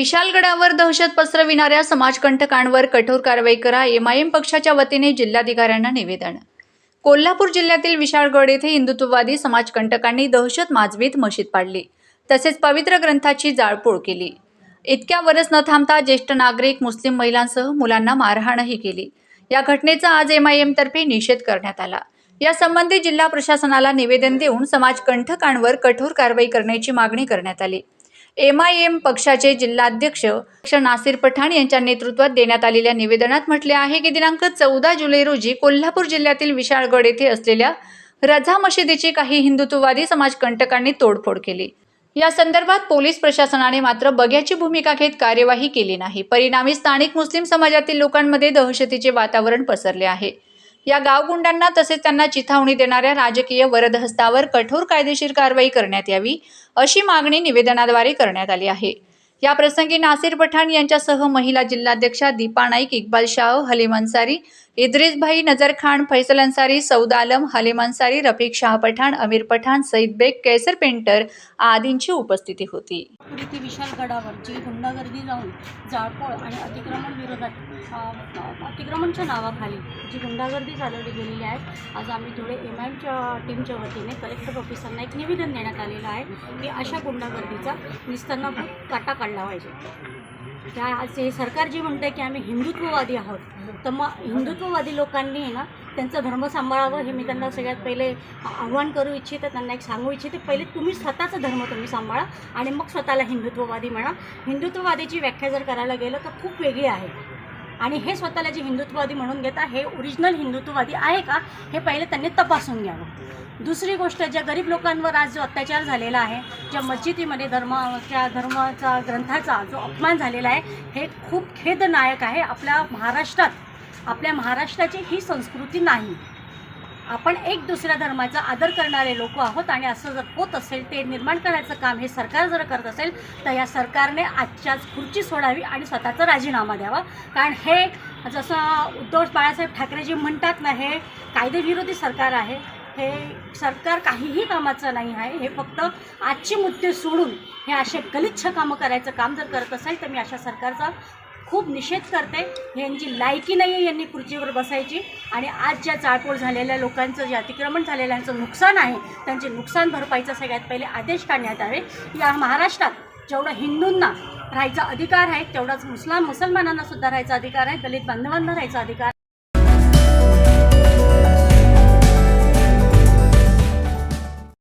विशालगडावर दहशत पसरविणाऱ्या समाजकंटकांवर कठोर कारवाई करा एमआयएम पक्षाच्या वतीने जिल्हाधिकाऱ्यांना निवेदन. कोल्हापूर जिल्ह्यातील विशाळगड येथे हिंदुत्ववादी समाजकंटकांनी दहशत माजवीत मशीद पाडली तसेच पवित्र ग्रंथाची जाळपोळ केली. इतक्या वरच न थांबता ज्येष्ठ नागरिक मुस्लिम महिलांसह मुलांना मारहाणही केली. या घटनेचा आज एमआयएमतर्फे निषेध करण्यात आला. यासंबंधी जिल्हा प्रशासनाला निवेदन देऊन समाजकंटकांवर कठोर कारवाई करण्याची मागणी करण्यात आली. एम आय एम पक्षाचे जिल्हाध्यक्ष नासिर पठाण यांच्या नेतृत्वात देण्यात आलेल्या निवेदनात म्हटले आहे की दिनांक चौदा जुलै रोजी कोल्हापूर जिल्ह्यातील विशाळगड येथे असलेल्या रझा मशिदीची काही हिंदुत्ववादी समाजकंटकांनी तोडफोड केली. या संदर्भात पोलीस प्रशासनाने मात्र बघ्याची भूमिका घेत कार्यवाही केली नाही. परिणामी स्थानिक मुस्लिम समाजातील लोकांमध्ये दहशतीचे वातावरण पसरले आहे. या गावगुंडांना तसेच त्यांना चिथावणी देणाऱ्या राजकीय वरदहस्तावर कठोर कायदेशीर कारवाई करण्यात यावी अशी मागणी निवेदनाद्वारे करण्यात आली आहे. या प्रसंगी नासिर पठाण यांच्यासह महिला जिल्हाध्यक्षा दीपा नाईक इक्बाल शाह हलीम अन्सारी इद्रिस भाई नजर खान फैसल अन्सारी सौद आलम हलीम अन्सारी रफिक शाह पठाण अमीर पठाण सईद बेग कैसर पेंटर आदींची उपस्थिती होती. नागपूर विशाल गडावर जी गुंडागर्दी जाऊन जाळपोळ आणि अतिक्रमण विरोधात अतिक्रमणच्या नावाखाली जी गुंडागर्दी चालवली गेलेली आहे आज आम्ही थोडे एम आयच्या टीमच्या वतीने कलेक्टर ऑफिसरना एक निवेदन देण्यात आलेलं आहे की अशा गुंडागर्दीचा निस्तरणाभूत काटा काढला पाहिजे. त्या आज हे सरकार जे म्हणतं आहे की आम्ही हिंदुत्ववादी आहोत. तर मग हिंदुत्ववादी लोकांनी आहे ना त्यांचा धर्म सांभाळावं हे मी त्यांना सगळ्यात पहिले आव्हान करू इच्छिते त्यांना एक सांगू इच्छिते पहिले तुम्ही स्वतःचा धर्म तुम्ही सांभाळा आणि मग स्वतःला हिंदुत्ववादी म्हणा. हिंदुत्ववादीची व्याख्या जर करायला गेलं तर खूप वेगळी आहे. आणि हे स्वतःला जे हिंदुत्ववादी म्हणून घेता हे ओरिजिनल हिंदुत्ववादी आहे का हे पहिले त्यांनी तपासून घ्यावं. दुसरी गोष्ट ज्या गरीब लोकांवर आज जो अत्याचार झालेला आहे ज्या मस्जिदीमध्ये धर्माच्या धर्माचा ग्रंथाचा जो अपमान झालेला आहे हे खूप खेदनायक आहे आपल्या महाराष्ट्रात. आपल्या महाराष्ट्राची ही संस्कृती नाही. आपण एक दुसऱ्या धर्माचा आदर करणारे लोक आहोत आणि असं जर होत असेल ते निर्माण करायचं काम हे सरकार जर करत असेल तर या सरकारने आजच्याच खुर्ची सोडावी आणि स्वतःचा राजीनामा द्यावा. कारण हे जसं उद्धव बाळासाहेब ठाकरेजी म्हणतात ना हे कायदेविरोधी सरकार आहे. हे सरकार काहीही कामाचं नाही आहे. हे फक्त आजचे मुद्दे सोडून हे असे गलिच्छ कामं करायचं काम जर करत असेल तर मी अशा सरकारचा खूप निषेध करते यांची लायकी नाही आहे यांनी खुर्चीवर बसायची. आणि आज ज्या जाळपोळ झालेल्या लोकांचं जे अतिक्रमण झालेल्यांचं नुकसान आहे त्यांचे नुकसान भरपाईचा सगळ्यात पहिले आदेश काढण्यात यावे. या महाराष्ट्रात जेवढं हिंदूंना राहायचा अधिकार आहे तेवढाच मुस्लाम मुसलमानांना सुद्धा राहायचा अधिकार आहे दलित बांधवांना राहायचा अधिकार